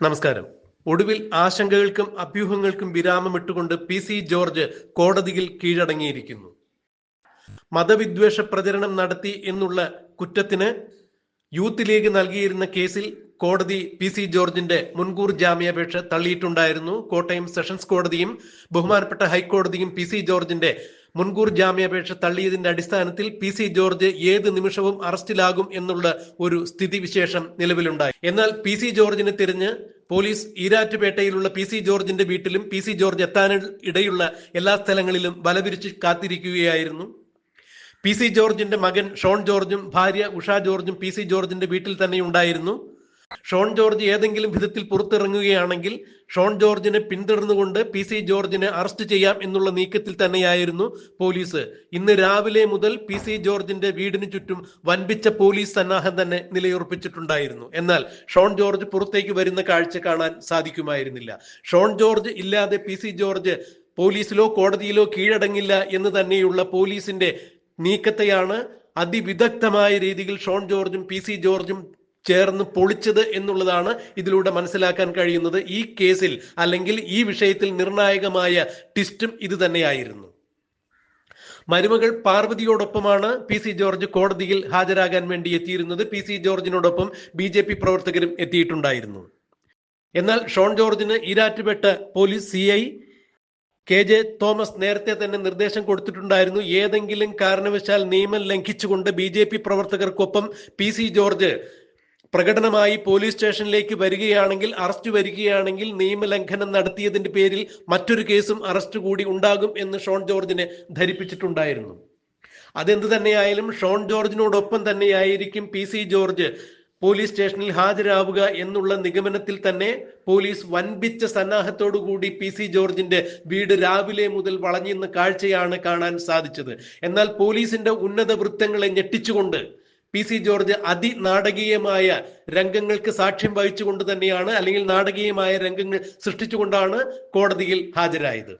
നമസ്കാരം. ഒടുവിൽ ആശങ്കകൾക്കും അഭ്യൂഹങ്ങൾക്കും വിരാമം ഇട്ടുകൊണ്ട് പി സി ജോർജ് കോടതിയിൽ കീഴടങ്ങിയിരിക്കുന്നു. മതവിദ്വേഷ പ്രചരണം നടത്തി എന്നുള്ള കുറ്റത്തിന് യൂത്ത് ലീഗ് നൽകിയിരുന്ന കേസിൽ കോടതി പി സി ജോർജിന്റെ മുൻകൂർ ജാമ്യാപേക്ഷ തള്ളിയിട്ടുണ്ടായിരുന്നു. കോട്ടയം സെഷൻസ് കോടതിയും ബഹുമാനപ്പെട്ട ഹൈക്കോടതിയും പി സി ജോർജിന്റെ മുൻകൂർ ജാമ്യാപേക്ഷ തള്ളിയതിന്റെ അടിസ്ഥാനത്തിൽ പി സി ജോർജ് ഏത് നിമിഷവും അറസ്റ്റിലാകും എന്നുള്ള ഒരു സ്ഥിതിവിശേഷം നിലവിലുണ്ടായി. എന്നാൽ പി സി ജോർജിനെ തിരിഞ്ഞ് പോലീസ് ഈരാറ്റുപേട്ടയിലുള്ള പി സി ജോർജിന്റെ വീട്ടിലും പി സി ജോർജ് എത്താൻ ഇടയുള്ള എല്ലാ സ്ഥലങ്ങളിലും വലവിരിച്ച് കാത്തിരിക്കുകയായിരുന്നു. പി സി ജോർജിന്റെ മകൻ ഷോൺ ജോർജും ഭാര്യ ഉഷ ജോർജും പി സി ജോർജിന്റെ വീട്ടിൽ തന്നെ ഉണ്ടായിരുന്നു. ഷോൺ ജോർജ് ഏതെങ്കിലും വിധത്തിൽ പുറത്തിറങ്ങുകയാണെങ്കിൽ ഷോൺ ജോർജിനെ പിന്തുടർന്നുകൊണ്ട് പി സി ജോർജിനെ അറസ്റ്റ് ചെയ്യാം എന്നുള്ള നീക്കത്തിൽ തന്നെയായിരുന്നു പോലീസ്. ഇന്ന് രാവിലെ മുതൽ പി സി ജോർജിന്റെ വീടിന് ചുറ്റും വൻപിച്ച പോലീസ് സന്നാഹം തന്നെ നിലയുറപ്പിച്ചിട്ടുണ്ടായിരുന്നു. എന്നാൽ ഷോൺ ജോർജ് പുറത്തേക്ക് വരുന്ന കാഴ്ച കാണാൻ സാധിക്കുമായിരുന്നില്ല. ഷോൺ ജോർജ് ഇല്ലാതെ പി സി ജോർജ് പോലീസിലോ കോടതിയിലോ കീഴടങ്ങില്ല എന്ന് തന്നെയുള്ള പോലീസിന്റെ നീക്കത്തെയാണ് അതിവിദഗ്ധമായ രീതിയിൽ ഷോൺ ജോർജും പി സി ജോർജും ചേർന്ന് പൊളിച്ചത് എന്നുള്ളതാണ് ഇതിലൂടെ മനസ്സിലാക്കാൻ കഴിയുന്നത്. ഈ കേസിൽ അല്ലെങ്കിൽ ഈ വിഷയത്തിൽ നിർണായകമായ ട്വിസ്റ്റും ഇത് തന്നെയായിരുന്നു. മരുമകൾ പാർവതിയോടൊപ്പമാണ് പി സി ജോർജ് കോടതിയിൽ ഹാജരാകാൻ വേണ്ടി എത്തിയിരുന്നത്. പി സി ജോർജിനോടൊപ്പം ബി ജെ പി പ്രവർത്തകരും എത്തിയിട്ടുണ്ടായിരുന്നു. എന്നാൽ ഷോൺ ജോർജിന് Erattupetta police C I K J Thomas നേരത്തെ തന്നെ നിർദ്ദേശം കൊടുത്തിട്ടുണ്ടായിരുന്നു. ഏതെങ്കിലും കാരണവശാൽ നിയമം ലംഘിച്ചുകൊണ്ട് ബി ജെ പി പ്രവർത്തകർക്കൊപ്പം പി സി ജോർജ് പ്രകടനമായി പോലീസ് സ്റ്റേഷനിലേക്ക് വരികയാണെങ്കിൽ അറസ്റ്റ് വരികയാണെങ്കിൽ നിയമലംഘനം നടത്തിയതിന്റെ പേരിൽ മറ്റൊരു കേസും അറസ്റ്റ് കൂടി ഉണ്ടാകും എന്ന് ഷോൺ ജോർജിനെ ധരിപ്പിച്ചിട്ടുണ്ടായിരുന്നു. അതെന്ത് തന്നെയായാലും ഷോൺ ജോർജിനോടൊപ്പം തന്നെയായിരിക്കും പി സി ജോർജ് പോലീസ് സ്റ്റേഷനിൽ ഹാജരാവുക എന്നുള്ള നിഗമനത്തിൽ തന്നെ പോലീസ് വൻപിച്ച സന്നാഹത്തോടു കൂടി പി സി ജോർജിന്റെ വീട് രാവിലെ മുതൽ വളഞ്ഞിന്ന് കാഴ്ചയാണ് കാണാൻ സാധിച്ചത്. എന്നാൽ പോലീസിന്റെ ഉന്നത വൃത്തങ്ങളെ ഞെട്ടിച്ചുകൊണ്ട് പി സി ജോർജ് അതിനാടകീയമായ രംഗങ്ങൾക്ക് സാക്ഷ്യം വഹിച്ചുകൊണ്ട് തന്നെയാണ് അല്ലെങ്കിൽ നാടകീയമായ രംഗങ്ങൾ സൃഷ്ടിച്ചുകൊണ്ടാണ് കോടതിയിൽ ഹാജരായത്.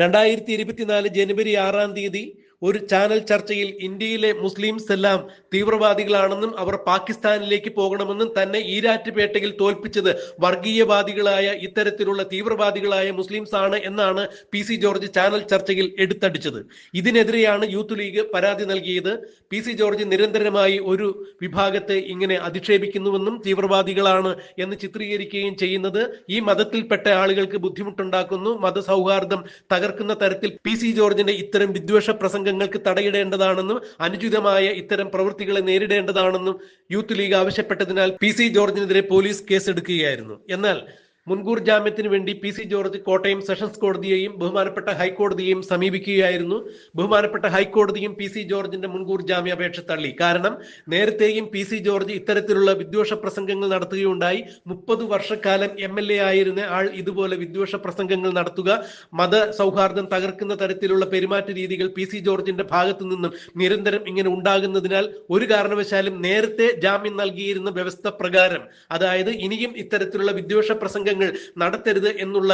രണ്ടായിരത്തി ഇരുപത്തിനാല് ജനുവരി ആറാം തീയതി ഒരു ചാനൽ ചർച്ചയിൽ ഇന്ത്യയിലെ മുസ്ലിംസ് എല്ലാം തീവ്രവാദികളാണെന്നും അവർ പാകിസ്ഥാനിലേക്ക് പോകണമെന്നും തന്നെ ഈരാറ്റുപേട്ടയിൽ തോൽപ്പിച്ചത് വർഗീയവാദികളായ ഇത്തരത്തിലുള്ള തീവ്രവാദികളായ മുസ്ലിംസ് ആണ് എന്നാണ് പി സി ജോർജ് ചാനൽ ചർച്ചയിൽ എടുത്തടിച്ചത്. ഇതിനെതിരെയാണ് യൂത്ത് ലീഗ് പരാതി നൽകിയത്. പി സി ജോർജ് നിരന്തരമായി ഒരു വിഭാഗത്തെ ഇങ്ങനെ അധിക്ഷേപിക്കുന്നുവെന്നും തീവ്രവാദികളാണ് എന്ന് ചിത്രീകരിക്കുകയും ചെയ്യുന്നത്. ഈ മതത്തിൽപ്പെട്ട ആളുകൾക്ക് ബുദ്ധിമുട്ടുണ്ടാക്കുന്നു. മതസൗഹാർദ്ദം തകർക്കുന്ന തരത്തിൽ പി സി ജോർജിന്റെ ഇത്തരം വിദ്വേഷ പ്രസംഗങ്ങൾക്ക് തടയിടേണ്ടതാണെന്നും അനുചിതമായ ഇത്തരം പ്രവൃത്തികളെ നേരിടേണ്ടതാണെന്നും യൂത്ത് ലീഗ് ആവശ്യപ്പെട്ടതിനാൽ പി സി ജോർജിനെതിരെ പോലീസ് കേസെടുക്കുകയായിരുന്നു. എന്നാൽ മുൻകൂർ ജാമ്യത്തിന് വേണ്ടി P C George Kottayam sessions കോടതിയെയും ബഹുമാനപ്പെട്ട ഹൈക്കോടതിയെയും സമീപിക്കുകയായിരുന്നു. ബഹുമാനപ്പെട്ട ഹൈക്കോടതിയും പി സി ജോർജിന്റെ മുൻകൂർ ജാമ്യാപേക്ഷ തള്ളി. കാരണം നേരത്തെയും പി സി ജോർജ് ഇത്തരത്തിലുള്ള വിദ്വേഷ പ്രസംഗങ്ങൾ നടത്തുകയുണ്ടായി. മുപ്പത് വർഷക്കാലം എം എൽ എ ആയിരുന്ന ആൾ ഇതുപോലെ വിദ്വേഷ പ്രസംഗങ്ങൾ നടത്തുക മത സൗഹാർദ്ദം തകർക്കുന്ന തരത്തിലുള്ള പെരുമാറ്റ രീതികൾ പി സി ജോർജിന്റെ ഭാഗത്തു നിന്നും നിരന്തരം ഇങ്ങനെ ഉണ്ടാകുന്നതിനാൽ ഒരു കാരണവശാലും നേരത്തെ ജാമ്യം നൽകിയിരുന്ന വ്യവസ്ഥ പ്രകാരം അതായത് ഇനിയും ഇത്തരത്തിലുള്ള വിദ്വേഷ പ്രസംഗങ്ങൾ നടത്തരുത് എന്നുള്ള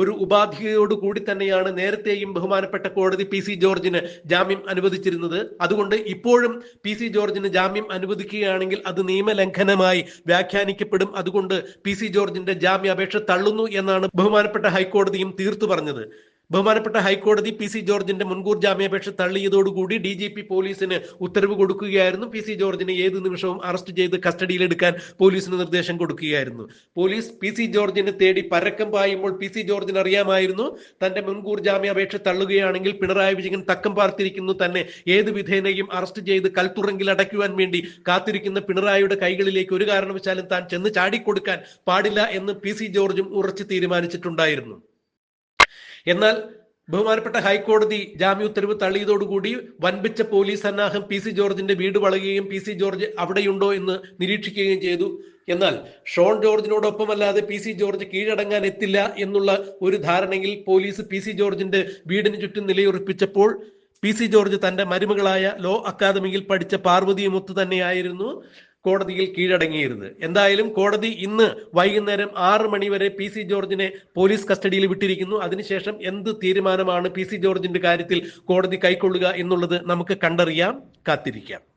ഒരു ഉപാധിയോട് കൂടി തന്നെയാണ് നേരത്തെയും ബഹുമാനപ്പെട്ട കോടതി പി സി ജോർജിന് ജാമ്യം അനുവദിച്ചിരുന്നത്. അതുകൊണ്ട് ഇപ്പോഴും പി സി ജോർജിന് ജാമ്യം അനുവദിക്കുകയാണെങ്കിൽ അത് നിയമലംഘനമായി വ്യാഖ്യാനിക്കപ്പെടും. അതുകൊണ്ട് പി സി ജോർജിന്റെ ജാമ്യാപേക്ഷ തള്ളുന്നു എന്നാണ് ബഹുമാനപ്പെട്ട ഹൈക്കോടതിയും തീർത്തു പറഞ്ഞത്. ബഹുമാനപ്പെട്ട ഹൈക്കോടതി പി സി ജോർജിന്റെ മുൻകൂർ ജാമ്യാപേക്ഷ തള്ളിയതോടുകൂടി ഡി ജി പി പോലീസിന് ഉത്തരവ് കൊടുക്കുകയായിരുന്നു. പി സി ജോർജിനെ ഏത് നിമിഷവും അറസ്റ്റ് ചെയ്ത് കസ്റ്റഡിയിലെടുക്കാൻ പോലീസിന് നിർദ്ദേശം കൊടുക്കുകയായിരുന്നു. പോലീസ് പി സി ജോർജിനെ തേടി പരക്കം പായുമ്പോൾ പി സി ജോർജിന് അറിയാമായിരുന്നു. തന്റെ മുൻകൂർ ജാമ്യാപേക്ഷ തള്ളുകയാണെങ്കിൽ പിണറായി വിജയൻ തക്കം പാർത്തിരിക്കുന്നു. തന്നെ ഏത് വിധേനയും അറസ്റ്റ് ചെയ്ത് കൽത്തുറങ്കിൽ അടയ്ക്കുവാൻ വേണ്ടി കാത്തിരിക്കുന്ന പിണറായിയുടെ കൈകളിലേക്ക് ഒരു കാരണവശാലും താൻ ചെന്ന് ചാടിക്കൊടുക്കാൻ പാടില്ല എന്ന് പി സി ജോർജും ഉറച്ചു തീരുമാനിച്ചിട്ടുണ്ടായിരുന്നു. എന്നാൽ ബഹുമാനപ്പെട്ട ഹൈക്കോടതി ജാമ്യ ഉത്തരവ് തള്ളിയതോടുകൂടി വൻപിച്ച പോലീസ് സന്നാഹം പി സി ജോർജിന്റെ വീട് വളയുകയും പി സി ജോർജ് അവിടെയുണ്ടോ എന്ന് നിരീക്ഷിക്കുകയും ചെയ്തു. എന്നാൽ ഷോൺ ജോർജിനോടൊപ്പമല്ലാതെ പി സി ജോർജ് കീഴടങ്ങാൻ എത്തില്ല എന്നുള്ള ഒരു ധാരണയിൽ പോലീസ് പി സി ജോർജിന്റെ വീടിന് ചുറ്റും നിലയുറപ്പിച്ചപ്പോൾ പി സി ജോർജ് തന്റെ മരുമകളായ ലോ അക്കാദമിയിൽ പഠിച്ച പാർവതിയുമൊത്ത് തന്നെയായിരുന്നു. കോടതിയിൽ കീഴടങ്ങിയിരുന്നത്. എന്തായാലും കോടതി ഇന്ന് വൈകുന്നേരം ആറ് മണിവരെ പി സി ജോർജിനെ പോലീസ് കസ്റ്റഡിയിൽ വിട്ടിരിക്കുന്നു. അതിനുശേഷം എന്ത് തീരുമാനമാണ് പി സി ജോർജിന്റെ കാര്യത്തിൽ കോടതി കൈക്കൊള്ളുക എന്നുള്ളത് നമുക്ക് കണ്ടറിയാം കാത്തിരിക്കാം.